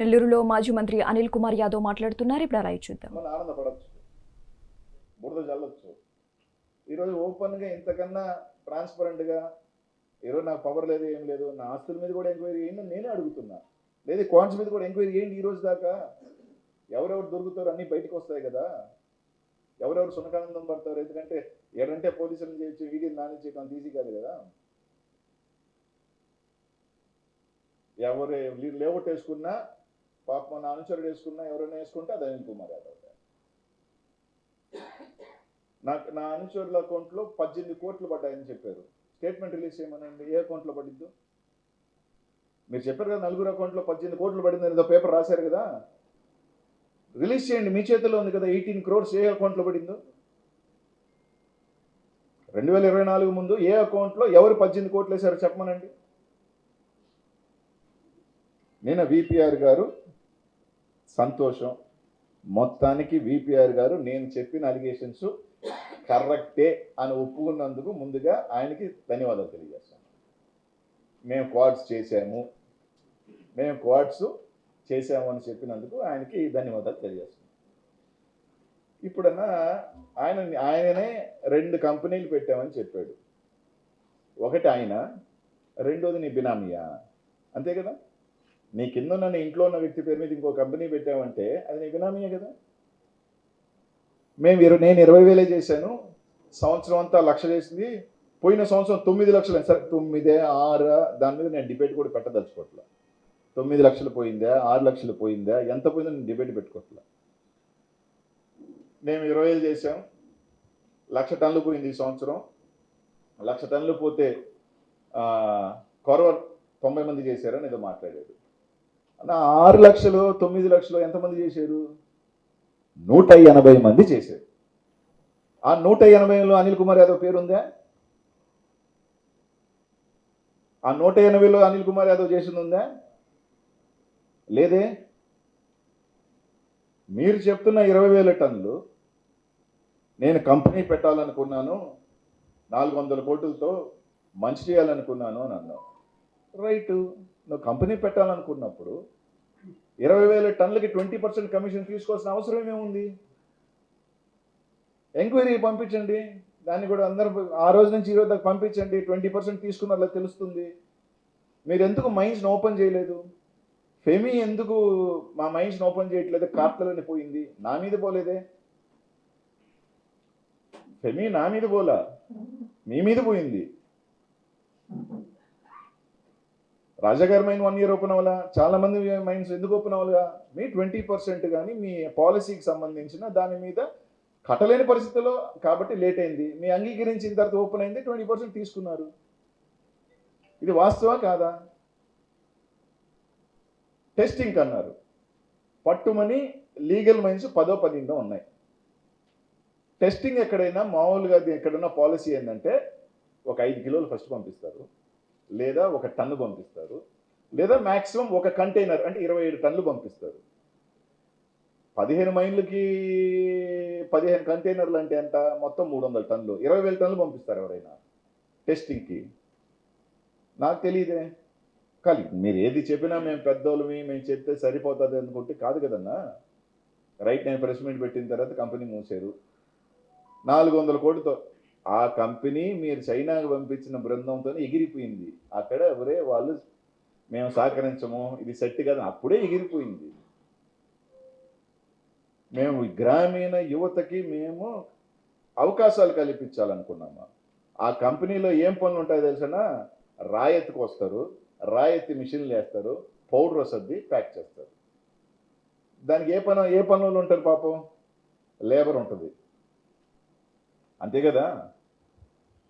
నెల్లూరులో మాజీ మంత్రి అనిల్ కుమార్ యాదవ్ మాట్లాడుతున్నారు. ఇప్పుడు అలా చూద్దాం. ఆనందపడవచ్చు బురద చల్లొచ్చు ఈరోజు ఓపెన్గా ఇంతకన్నా ట్రాన్స్పరెంట్గా ఈరోజు నాకు పవర్ లేదు ఏం లేదు నా ఆస్తుల మీద కూడా ఎంక్వైరీ చేయండి నేనే అడుగుతున్నా. లేదు క్వాన్స్ మీద కూడా ఎంక్వైరీ చేయండి ఈరోజు దాకా. ఎవరెవరు దొరుకుతారు అన్నీ బయటకు వస్తాయి కదా. ఎవరెవరు సునకానందం పడతారు ఎందుకంటే ఏడంటే పోలీసులను చేయొచ్చు వీడియో నాని చేయడం ఈజీ కాదు కదా. ఎవరు లేఅవుట్ వేసుకున్నా పాపం నా అనుచరుడు వేసుకున్నా ఎవరైనా వేసుకుంటే అది అనిల్ కుమార్ యాదవ్ నాకు నా అనుచరుల అకౌంట్లో పద్దెనిమిది కోట్లు పడ్డాయని చెప్పారు. స్టేట్మెంట్ రిలీజ్ చేయమనండి. ఏ అకౌంట్లో పడిద్దు? మీరు చెప్పారు కదా నలుగురు అకౌంట్లో పద్దెనిమిది కోట్లు పడిందని ఏదో పేపర్ రాశారు కదా. రిలీజ్ చేయండి. మీ చేతిలో ఉంది కదా ఎయిటీన్ క్రోర్స్ ఏ అకౌంట్లో పడిందో? రెండు వేల ఇరవై నాలుగు ముందు ఏ అకౌంట్లో ఎవరు పద్దెనిమిది కోట్లు వేశారో చెప్పమనండి. నేను విపిఆర్ గారు. సంతోషం. మొత్తానికి విపిఆర్ గారు నేను చెప్పిన అలిగేషన్స్ కరెక్టే అని ఒప్పుకున్నందుకు ముందుగా ఆయనకి ధన్యవాదాలు తెలియజేస్తాను. మేము క్వాడ్స్ చేశాము. మేము క్వాడ్స్ చేశాము అని చెప్పినందుకు ఆయనకి ధన్యవాదాలు తెలియజేస్తాను ఇప్పుడన్నా ఆయన ఆయననే రెండు కంపెనీలు పెట్టామని చెప్పాడు. ఒకటి ఆయన రెండోది నీ బినామియా? అంతే కదా? నీ కింద ఉన్న నీ ఇంట్లో ఉన్న వ్యక్తి పేరు మీద ఇంకో కంపెనీ పెట్టామంటే అది నీ బినామీయే కదా. మేము ఇరవై నేను ఇరవై వేలే చేశాను సంవత్సరం అంతా లక్ష చేసింది పోయిన సంవత్సరం తొమ్మిది లక్షలు సరే తొమ్మిదే ఆరు దాని మీద నేను డిబేట్ కూడా పెట్టదలుచుకోవట్లే తొమ్మిది లక్షలు పోయిందా ఆరు లక్షలు పోయిందా ఎంత పోయిందో నేను డిబేట్ పెట్టుకోవట్లే మేము ఇరవై వేలు చేసాం లక్ష టన్నులు పోయింది ఈ సంవత్సరం. లక్ష టన్నులు పోతే కొరవ తొంభై మంది చేశారని ఏదో మాట్లాడాడు ఆరు లక్షలు తొమ్మిది లక్షలు ఎంతమంది చేశారు? నూట ఎనభై మంది చేశారు. ఆ నూట ఎనభైలో అనిల్ కుమార్ యాదవ్ పేరు ఉందా ఆ నూట ఎనభైలో అనిల్ కుమార్ యాదవ్ చేసింది ఉందా లేదే. మీరు చెప్తున్న ఇరవై వేల టన్నులు నేను కంపెనీ పెట్టాలనుకున్నాను నాలుగు వందల కోట్లతో మంచి చేయాలనుకున్నాను అని అన్నావు. రైట్. నువ్వు కంపెనీ పెట్టాలనుకున్నప్పుడు ఇరవై వేల టన్నులకి ట్వంటీ పర్సెంట్ కమిషన్ తీసుకోవాల్సిన అవసరం ఏముంది? ఎంక్వైరీ పంపించండి. దాన్ని కూడా అందరూ ఆ రోజు నుంచి ఈరోజు దాకా పంపించండి. ట్వంటీ పర్సెంట్ తీసుకున్నారో తెలుస్తుంది. మీరు ఎందుకు మైండ్స్ని ఓపెన్ చేయలేదు? ఫెమి ఎందుకు మా మైండ్స్ని ఓపెన్ చేయట్లేదు? కార్తలని పోయింది. నా మీద పోలేదే. ఫెమి నా మీద పోలా? మీ మీద పోయింది. రాజాగారి మైండ్ వన్ ఇయర్ ఓపెన్ అవ్వాలా? చాలా మంది మైండ్స్ ఎందుకు ఓపెన్ అవ్వాలిగా మీ ట్వంటీ పర్సెంట్ కానీ మీ పాలసీకి సంబంధించిన దాని మీద కట్టలేని పరిస్థితుల్లో కాబట్టి లేట్ అయింది. మీ అంగీకరించిన తర్వాత ఓపెన్ అయింది ట్వంటీ పర్సెంట్ తీసుకున్నారు. ఇది వాస్తవా కాదా? టెస్టింగ్ అన్నారు పట్టుమని లీగల్ మైన్స్ పదో పదిందో ఉన్నాయి. టెస్టింగ్ ఎక్కడైనా మామూలుగా అది ఎక్కడున్న పాలసీ ఏంటంటే ఒక ఐదు కిలోలు ఫస్ట్ పంపిస్తారు. లేదా ఒక టన్ను పంపిస్తారు లేదా మ్యాక్సిమం ఒక కంటైనర్ అంటే ఇరవై ఏడు టన్నులు పంపిస్తారు. పదిహేను మైళ్ళకి పదిహేను కంటైనర్లు అంటే ఎంత? మొత్తం మూడు వందల టన్నులు. ఇరవై వేల టన్నులు పంపిస్తారు ఎవరైనా టెస్టింగ్కి. నాకు తెలియదే. కానీ మీరు ఏది చెప్పినా మేము పెద్దోళ్ళమి మేము చెప్తే సరిపోతుంది అనుకుంటే కాదు కదన్నా. రైట్ నేను ప్రెస్ మీట్ పెట్టిన తర్వాత కంపెనీ మూసారు. నాలుగు వందల కోటితో ఆ కంపెనీ మీరు చైనాకు పంపించిన బృందంతో ఎగిరిపోయింది. అక్కడ ఎవరే వాళ్ళు మేము సహకరించము ఇది సెట్ కదా అప్పుడే ఎగిరిపోయింది. మేము గ్రామీణ యువతకి మేము అవకాశాలు కల్పించాలనుకున్నాము. ఆ కంపెనీలో ఏం పనులు ఉంటాయో తెలిసిన? రాయెత్తుకు వస్తారు రాయత్తి మిషన్లు వేస్తారు పౌడర్ సర్ది ప్యాక్ చేస్తారు. దానికి ఏ పని ఏ పనులు ఉంటారు పాపం? లేబర్ ఉంటుంది. అంతే కదా?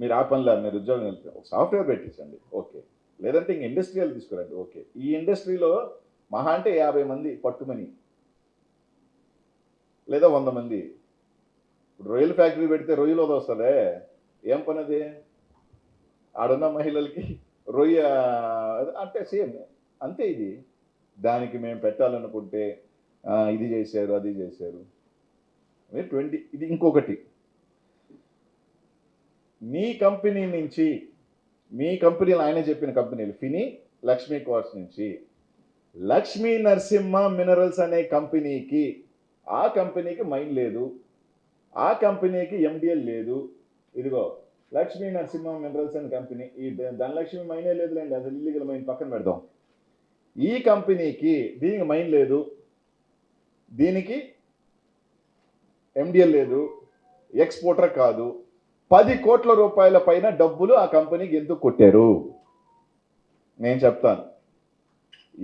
మీరు ఆ పనిలో మీరు ఉద్యోగం వెళ్తే ఒక సాఫ్ట్వేర్ పెట్టించండి. ఓకే. లేదంటే ఇంక ఇండస్ట్రియల్ తీసుకురండి. ఓకే. ఈ ఇండస్ట్రీలో మహా అంటే యాభై మంది పట్టుమని లేదా వంద మంది. ఇప్పుడు రొయ్యల ఫ్యాక్టరీ పెడితే రొయ్యలు వస్తుందే ఏం పని అది ఆడున్న మహిళలకి రొయ్య అంటే సేమ్. అంతే ఇది. దానికి మేము పెట్టాలనుకుంటే ఇది చేశారు అది చేశారు. ట్వంటీ ఇది ఇంకొకటి. మీ కంపెనీ నుంచి మీ కంపెనీలు ఆయన చెప్పిన కంపెనీలు ఫిని లక్ష్మీ క్వార్ట్స్ నుంచి. లక్ష్మీ నరసింహ మినరల్స్ అనే కంపెనీకి ఆ కంపెనీకి మైన్ లేదు. ఆ కంపెనీకి ఎండిఎల్ లేదు. ఇదిగో లక్ష్మీ నరసింహ మినరల్స్ అనే కంపెనీ ఈ ధనలక్ష్మి మైనే లేదులేండి అసలు ఇల్లీగల్ మైన్ పక్కన పెడదాం. ఈ కంపెనీకి దీనికి మైన్ లేదు. దీనికి ఎండిఎల్ లేదు. ఎక్స్పోర్టర్ కాదు. పది కోట్ల రూపాయల పైన డబ్బులు ఆ కంపెనీకి ఎందుకు కొట్టారు? నేను చెప్తాను.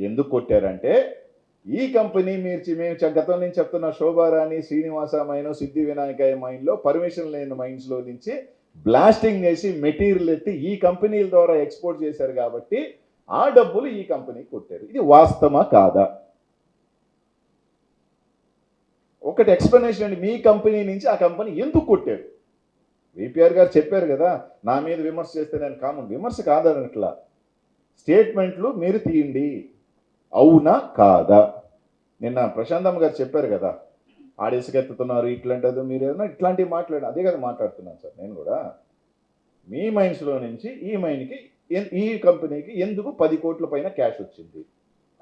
ఎందుకు కొట్టారంటే ఈ కంపెనీ మీరు మేము గతం నుంచి చెప్తున్న శోభారాణి శ్రీనివాస మైన్ సిద్ధి వినాయక మైన్లో పర్మిషన్ లేని మైన్స్లో నుంచి బ్లాస్టింగ్ చేసి మెటీరియల్ ఎత్తి ఈ కంపెనీల ద్వారా ఎక్స్పోర్ట్ చేశారు కాబట్టి ఆ డబ్బులు ఈ కంపెనీకి కొట్టారు. ఇది వాస్తవమా కాదా? ఒకటి ఎక్స్ప్లెనేషన్ అండి. మీ కంపెనీ నుంచి ఆ కంపెనీ ఎందుకు కొట్టారు? విపిఆర్ గారు చెప్పారు కదా నా మీద విమర్శ చేస్తే నేను కామన్ విమర్శ కాదనట్లా. స్టేట్మెంట్లు మీరు తీయండి. అవునా కాదా? నిన్న ప్రశాంతమ్మ గారు చెప్పారు కదా ఆడేసుకెత్తుతున్నారు ఇట్లాంటిది మీరు ఏదైనా ఇట్లాంటివి మాట్లాడు అదే కదా మాట్లాడుతున్నాను సార్ నేను కూడా. మీ మైన్స్లో నుంచి ఈ మైన్కి ఎన్- ఈ కంపెనీకి ఎందుకు పది కోట్ల పైన క్యాష్ వచ్చింది?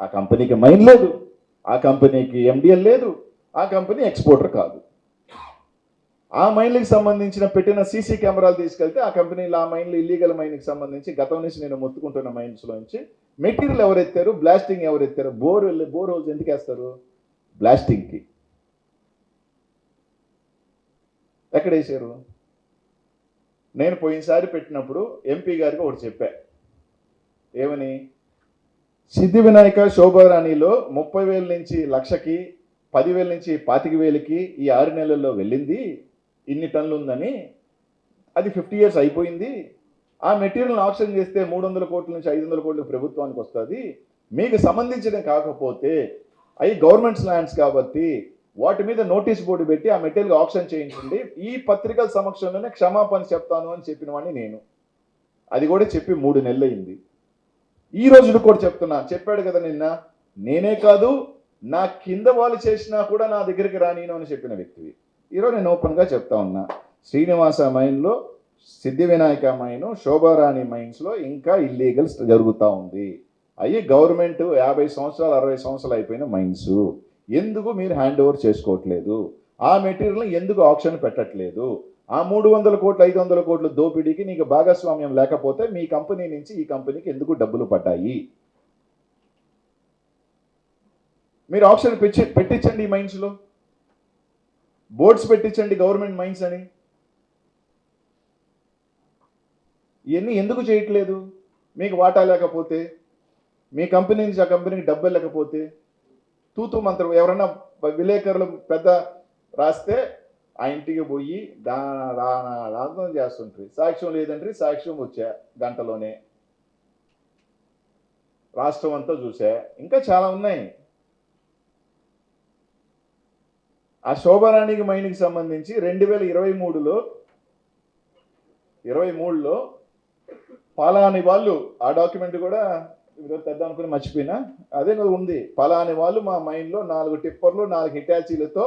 ఆ కంపెనీకి మైన్ లేదు. ఆ కంపెనీకి ఎండిఎల్ లేదు. ఆ కంపెనీ ఎక్స్పోర్టర్ కాదు. ఆ మైన్లకు సంబంధించిన పెట్టిన సీసీ కెమెరాలు తీసుకెళ్తే ఆ కంపెనీలు ఆ మైన్లు ఇల్లీగల్ మైన్కి సంబంధించి గతం నుంచి నేను మొత్తుకుంటున్న మైన్స్లో నుంచి మెటీరియల్ ఎవరెత్తారు? బ్లాస్టింగ్ ఎవరెత్తారు? బోర్ వెళ్ళి బోర్ హోల్స్ ఎందుకు వేస్తారు? బ్లాస్టింగ్కి. ఎక్కడ వేసారు నేను పోయినసారి పెట్టినప్పుడు ఎంపీ గారికి ఒకటి చెప్పా. ఏమని? సిద్ధి వినాయక శోభారాణిలో ముప్పై వేల నుంచి లక్షకి పదివేల నుంచి పాతిక వేలకి ఈ ఆరు నెలల్లో వెళ్ళింది. ఇన్ని టన్నులు ఉందని అది ఫిఫ్టీ ఇయర్స్ అయిపోయింది. ఆ మెటీరియల్ ఆప్షన్ చేస్తే మూడు వందల కోట్ల నుంచి ఐదు వందల కోట్లు ప్రభుత్వానికి వస్తుంది. మీకు సంబంధించిన కాకపోతే అవి గవర్నమెంట్స్ ల్యాండ్స్ కాబట్టి వాటి మీద నోటీస్ బోర్డు పెట్టి ఆ మెటీరియల్ ఆప్షన్ చేయించండి. ఈ పత్రికల సమక్షంలోనే క్షమాపణ చెప్తాను అని చెప్పిన వాడిని నేను. అది కూడా చెప్పి మూడు నెలలు అయింది ఈ రోజు కూడా చెప్తున్నా చెప్పాడు కదా నిన్న నేనే కాదు నా కింద వాళ్ళు చేసినా కూడా నా దగ్గరికి రానీను అని చెప్పిన వ్యక్తివి. ఈరోజు నేను ఓపెన్గా చెప్తా ఉన్నా. శ్రీనివాస మైన్లో సిద్ధి వినాయక మైను శోభారాణి మైన్స్లో ఇంకా ఇల్లీగల్స్ జరుగుతూ ఉంది. అవి గవర్నమెంట్ యాభై సంవత్సరాలు అరవై సంవత్సరాలు అయిపోయిన మైన్స్. ఎందుకు మీరు హ్యాండ్ ఓవర్ చేసుకోవట్లేదు? ఆ మెటీరియల్ ఎందుకు ఆప్షన్ పెట్టట్లేదు? ఆ మూడు వందల కోట్లు ఐదు వందల కోట్ల దోపిడీకి నీకు భాగస్వామ్యం లేకపోతే మీ కంపెనీ నుంచి ఈ కంపెనీకి ఎందుకు డబ్బులు పడ్డాయి? మీరు ఆప్షన్ పెట్టి పెట్టించండి ఈ మైన్స్లో. బోర్డ్స్ పెట్టించండి గవర్నమెంట్ మైన్స్ అని. ఇవన్నీ ఎందుకు చేయట్లేదు? మీకు వాటా లేకపోతే మీ కంపెనీ నుంచి ఆ కంపెనీకి డబ్బు లేకపోతే తూతూ మంత్రం ఎవరన్నా విలేకరులు పెద్ద రాస్తే ఆ ఇంటికి పోయి దా రాధన చేస్తుంటారు సాక్ష్యం లేదంటే సాక్ష్యం వచ్చా గంటలోనే. రాష్ట్రం అంతా చూసా. ఇంకా చాలా ఉన్నాయి. ఆ శోభారాణికి మైన్కి సంబంధించి రెండు వేల ఇరవై మూడులో ఇరవై మూడులో పాలాని వాళ్ళు ఆ డాక్యుమెంట్ కూడా ఈరోజు తెద్దాం అనుకుని మర్చిపోయినా. అదే ఉంది. పలాని వాళ్ళు మా మైండ్లో నాలుగు టిప్పర్లు నాలుగు హిటాచీలతో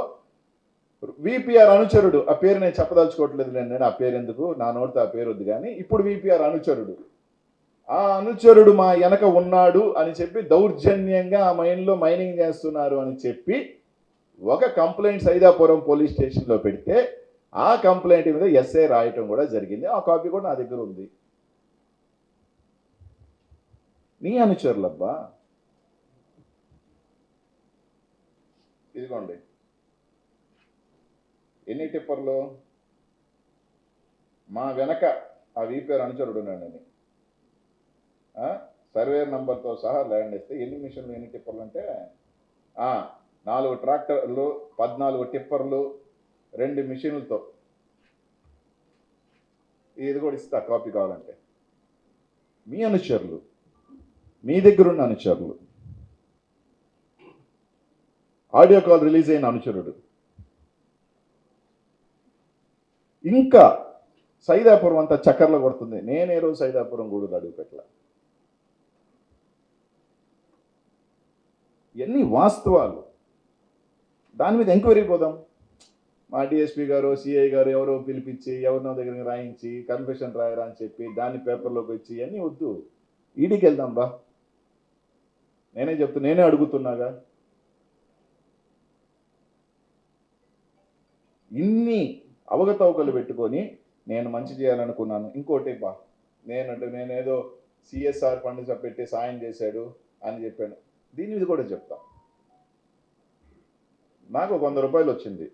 విపిఆర్ అనుచరుడు. ఆ పేరు నేను చెప్పదలుచుకోవట్లేదు నేను ఆ పేరు ఎందుకు? నా నోటితో ఆ పేరు వద్దు కానీ ఇప్పుడు విపిఆర్ అనుచరుడు. ఆ అనుచరుడు మా వెనక ఉన్నాడు అని చెప్పి దౌర్జన్యంగా ఆ మైండ్లో మైనింగ్ చేస్తున్నారు అని చెప్పి ఒక కంప్లైంట్ సైదాపురం పోలీస్ స్టేషన్లో పెడితే ఆ కంప్లైంట్ మీద ఎస్ఐ రాయటం కూడా జరిగింది. ఆ కాపీ కూడా నా దగ్గర ఉంది. నీ అనుచరులబ్బా. ఇదిగోండి. ఎన్ని టిప్పర్లు? మా వెనక ఆ వీపీఆర్ అనుచరుడు ఉన్నాడని సర్వేర్ నంబర్తో సహా ల్యాండ్ ఇస్తే ఎన్ని మిషన్లు ఎన్ని టిప్పర్లు అంటే ఆ, నాలుగు ట్రాక్టర్లు పద్నాలుగు టిప్పర్లు రెండు మిషన్లతో. ఇది కూడా ఇస్తా కాపీ కావాలంటే. మీ అనుచరులు మీ దగ్గర ఉన్న అనుచరులు. ఆడియో కాల్ రిలీజ్ అయిన అనుచరుడు. ఇంకా సైదాపురం అంతా చక్కర్లు కొడుతుంది. నేనే రోజు సైదాపురం గూడు అడుగు పెట్టల ఇవన్నీ వాస్తవాలు. దాని మీద ఎంక్వైరీ పోదాం. మా డిఎస్పీ గారు సిఐ గారు ఎవరో పిలిపించి ఎవరినో దగ్గర రాయించి కన్ఫెషన్ రాయరా అని చెప్పి దాన్ని పేపర్లోకి వచ్చి ఇవన్నీ వద్దు. ఈడీకి వెళ్దాం బా. నేనే చెప్తూ నేనే అడుగుతున్నాగా. ఇన్ని అవగతవకలు పెట్టుకొని నేను మంచి చేయాలనుకున్నాను. ఇంకోటి బా నేనంటే నేనేదో సిఎస్ఆర్ ఫండ్ పెట్టి సాయం చేశాడు అని చెప్పాను. దీని మీద కూడా చెప్తాను నాకు ఒక వంద రూపాయలు వచ్చింది.